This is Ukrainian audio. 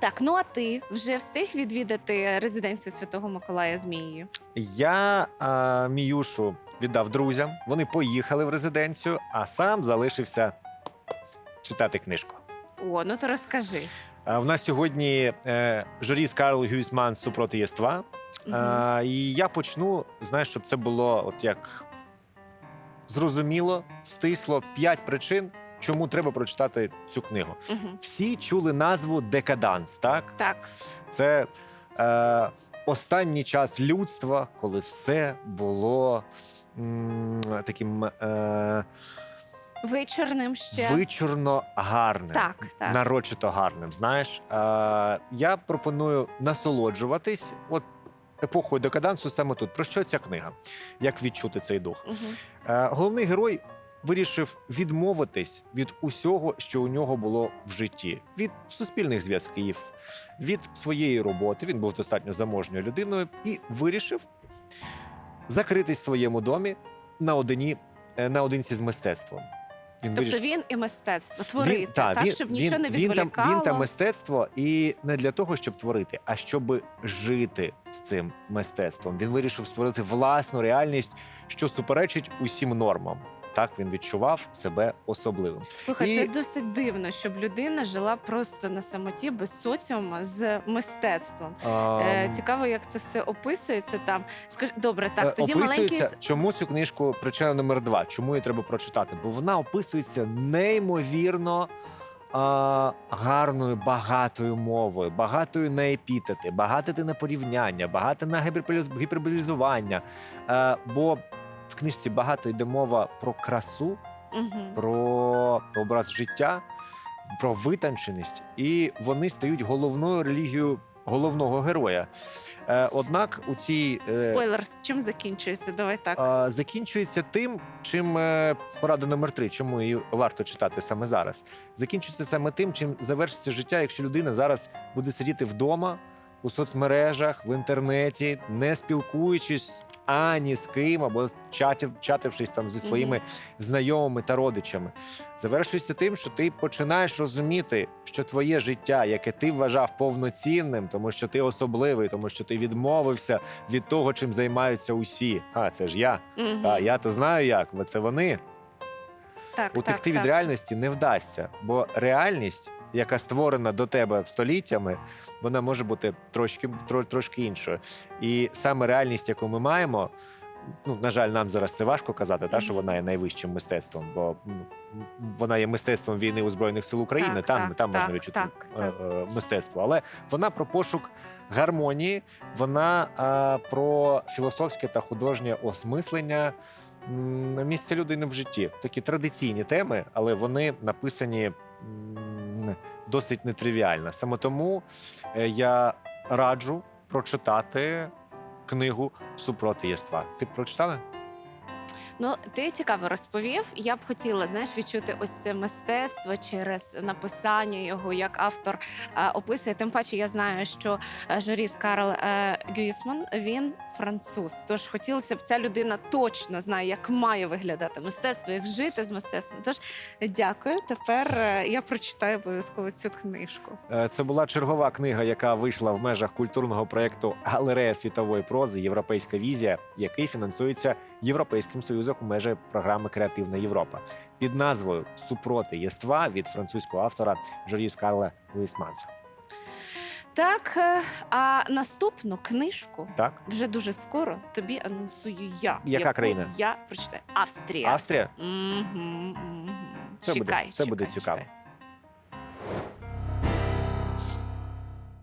Так, ну а ти вже встиг відвідати резиденцію Святого Миколая Змією? Я а, Міюшу віддав друзям. Вони поїхали в резиденцію, а сам залишився читати книжку. О, ну то розкажи. А, в нас сьогодні е, Жоріс Карл Гюйсман супроти єства. А, і я почну, знаєш, щоб це було от як зрозуміло, стисло п'ять причин, чому треба прочитати цю книгу. Мгм. Всі чули назву Декаданс, так? Так, Це е, останній час людства, коли все було м, таким е, вичорним ще. вичурно гарним. Так, так. Нарочито гарним. Знаєш, е, я пропоную насолоджуватись от епохою декадансу саме тут. Про що ця книга? Як відчути цей дух? Мгм. Е, головний герой вирішив відмовитись від усього, що у нього було в житті, від суспільних зв'язків, від своєї роботи. Він був достатньо заможньою людиною і вирішив закритись в своєму домі наодині, е, наодинці з мистецтвом. Він Тобто він і мистецтво творити, та, так, щоб нічого не він, там, він та мистецтво, і не для того, щоб творити, а щоб жити з цим мистецтвом. Він вирішив створити власну реальність, що суперечить усім нормам. Так він відчував себе особливим. Слухай, І- це досить дивно, щоб людина жила просто на самоті без соціума з мистецтвом. Е, Ем, цікаво, як це все описується там. Скажи, добре, так е, тоді маленький чому цю книжку причина номер два. Чому її треба прочитати? Бо вона описується неймовірно. Гарною багатою мовою, багатою на епітети, багатити на порівняння, багато на гіперболіз- гіперболізування. Е, бо в книжці багато йде мова про красу, Мгм. про образ життя, про витонченість, і вони стають головною релігією головного героя. Е, однак у цій е, Спойлер, чим закінчується? Давай так. закінчується тим, чим е, порада номер три, чому її варто читати саме зараз. Закінчується саме тим, чим завершиться життя, якщо людина зараз буде сидіти вдома у соцмережах, в інтернеті, не спілкуючись ані з ким, або чатів, чатившись там зі своїми знайомими та родичами. Завершується тим, що ти починаєш розуміти, що твоє життя, яке ти вважав повноцінним, тому що ти особливий, тому що ти відмовився від того, чим займаються усі. А це ж я. Мгм. А я то знаю як, бо це вони. так, Утекти так, від так. реальності не вдасться, бо реальність, яка створена до тебе століттями, вона може бути трошки, тро- трошки іншою. І саме реальність, яку ми маємо. Ну, на жаль, нам зараз це важко казати, та що вона є найвищим мистецтвом, бо вона є мистецтвом війни у збройних сил України. Так, там так, там можна відчути так, е, так. е, мистецтво. Але вона про пошук гармонії, вона е, про філософське та художнє осмислення місця людини в житті. Такі традиційні теми, але вони написані досить нетривіальна. Саме тому е, я раджу прочитати книгу Супроти єства. Ти прочитала? Ну, ти цікаво розповів. Я б хотіла знаєш відчути ось це мистецтво через написання його, як автор е, описує. Тим паче, я знаю, що е, Жоріс Карл е, Гюйсман він француз. Тож хотілося б ця людина точно знає, як має виглядати мистецтво, як жити з мистецтвом. Тож дякую. Тепер е, я прочитаю обов'язково цю книжку. Е, Це була чергова книга, яка вийшла в межах культурного проєкту Галерея світової прози Європейська візія, який фінансується Європейським Союзом у межах програми Креативна Європа під назвою Супроти єства від французького автора Жоріс Карла Луїсманса. Так, е, а наступну книжку Так, вже дуже скоро тобі анонсую я. Яка яку країна? Я прочитаю. Австрія. Австрія. Угу, угу. Це буде- чекай, буде чекай, цікаво. чекай.